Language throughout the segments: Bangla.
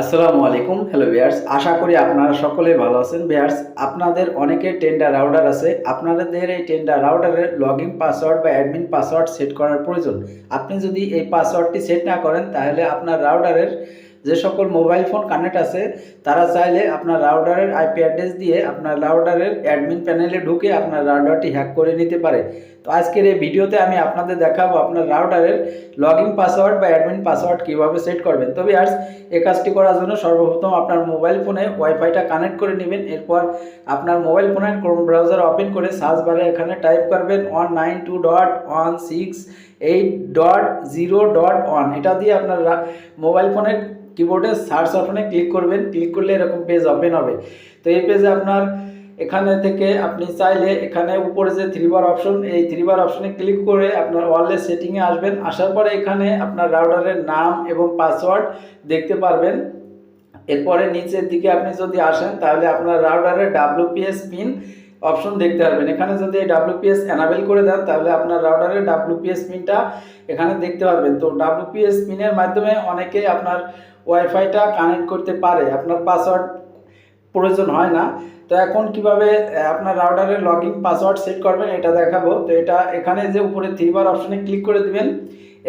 আসসালামু আলাইকুম হ্যালো ভিয়ার্স আশা করি আপনারা সকলে ভালো আছেন। ভিয়ার্স আপনাদের অনেকের টেন্ডার রাউটার আছে। আপনাদের এই টেন্ডার রাউটারের লগ ইন পাসওয়ার্ড বা অ্যাডমিন পাসওয়ার্ড সেট করার প্রয়োজন। আপনি যদি এই পাসওয়ার্ডটি সেট না করেন, তাহলে আপনার রাউটারের যে সকল মোবাইল ফোন কানেক্ট আছে, তারা চাইলে আপনার রাউটারের আইপি অ্যাড্রেস দিয়ে আপনার রাউটারের অ্যাডমিন প্যানেলে ঢুকে আপনার রাউটারটি হ্যাক করে নিতে পারে। তো আজকের এই ভিডিওতে আমি আপনাদের দেখাবো আপনার রাউটারের লগ ইন পাসওয়ার্ড বা অ্যাডমিন পাসওয়ার্ড কীভাবে সেট করবেন। তবে আর এই কাজটি করার জন্য সর্বপ্রথম আপনার মোবাইল ফোনে ওয়াইফাইটা কানেক্ট করে নেবেন। এরপর আপনার মোবাইল ফোনের ক্রোম ব্রাউজার ওপেন করে সার্চ বারে এখানে টাইপ করবেন one nine two dot one six eight dot zero dot one এটা দিয়ে আপনার মোবাইল ফোনের কিবোর্ডে সার্চ অপশনে ক্লিক করবেন। ক্লিক করলে এরকম পেজ ওপেন হবে। তো এই পেজে আপনার এখানে থেকে আপনি চাইলে এখানে উপরে যে থ্রি বার অপশন এই থ্রি বার অপশনে ক্লিক করে আপনার ওয়ারলেস সেটিংয়ে আসবেন। আসার পরে এখানে আপনার রাউটারের নাম এবং পাসওয়ার্ড দেখতে পারবেন। এরপরে নিচের দিকে আপনি যদি আসেন, তাহলে আপনার রাউটারের ডাব্লিউপিএস পিন অপশন দেখতে পারবেন। এখানে যদি এই ডাব্লিউপিএস অ্যানাবেল করে দেন, তাহলে আপনার রাউটারের ডাব্লিউপিএস পিনটা এখানে দেখতে পারবেন। তো ডাব্লিউপিএস পিনের মাধ্যমে অনেকেই আপনার ওয়াইফাইটা কানেক্ট করতে পারে। আপনার পাসওয়ার্ড প্রয়োজন হয় না। তো এখন কীভাবে আপনার রাউটারের লগ ইন পাসওয়ার্ড সেট করবেন এটা দেখাবো। তো এটা এখানে যে উপরে থ্রিবার অপশনে ক্লিক করে দিবেন।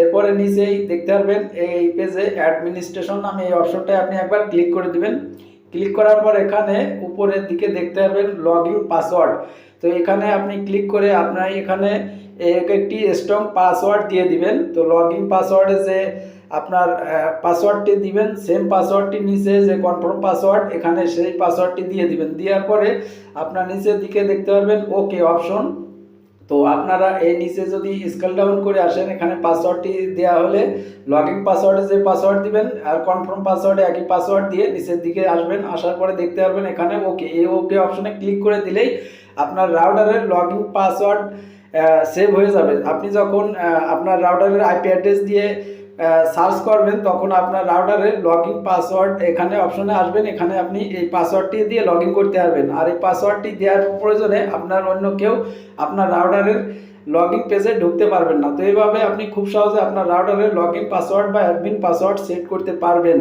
এরপরে নিচেই দেখতে পারবেন এই পেজে অ্যাডমিনিস্ট্রেশন নামে এই অপশনটায় আপনি একবার ক্লিক করে দিবেন। ক্লিক করার পর এখানে উপরের দিকে দেখতে পাবেন লগ ইন পাসওয়ার্ড তো এখানে আপনি ক্লিক করে আপনার এখানে এক একটি স্ট্রং পাসওয়ার্ড দিয়ে দিবেন। তো লগ ইন পাসওয়ার্ডে যে আপনার পাসওয়ার্ডটি দিবেন সেম পাসওয়ার্ডটি নিচে যে কনফার্ম পাসওয়ার্ড এখানে সেই পাসওয়ার্ডটি দিয়ে দিবেন। দেওয়ার পরে আপনার নিচের দিকে দেখতে পারবেন ওকে অপশন তো আপনারা এই নিচে যদি স্কেল ডাউন করে আসেন, এখানে পাসওয়ার্ডটি দেওয়া হলে লগ ইন পাসওয়ার্ডে যে পাসওয়ার্ড দিবেন আর কনফার্ম পাসওয়ার্ডে একই পাসওয়ার্ড দিয়ে নিচের দিকে আসবেন, আসার পরে দেখতে পারবেন এখানে ওকে এই ওকে অপশনে ক্লিক করে দিলেই আপনার রাউটারের লগ ইন পাসওয়ার্ড সেভ হয়ে যাবে। আপনি যখন আপনার রাউটারের আইপি অ্যাড্রেস দিয়ে সার্চ করবেন, তখন আপনার রাউটারের লগ ইন পাসওয়ার্ড এখানে অপশনে আসবেন, এখানে আপনি এই পাসওয়ার্ডটি দিয়ে লগ করতে পারবেন। আর এই পাসওয়ার্ডটি দেওয়ার প্রয়োজনে আপনার অন্য কেউ আপনার রাউটারের লগ ইন পেজে ঢুকতে পারবেন না। তো এইভাবে আপনি খুব সহজে আপনার রাউটারের লগ ইন পাসওয়ার্ড বা অ্যাডমিন পাসওয়ার্ড সেট করতে পারবেন।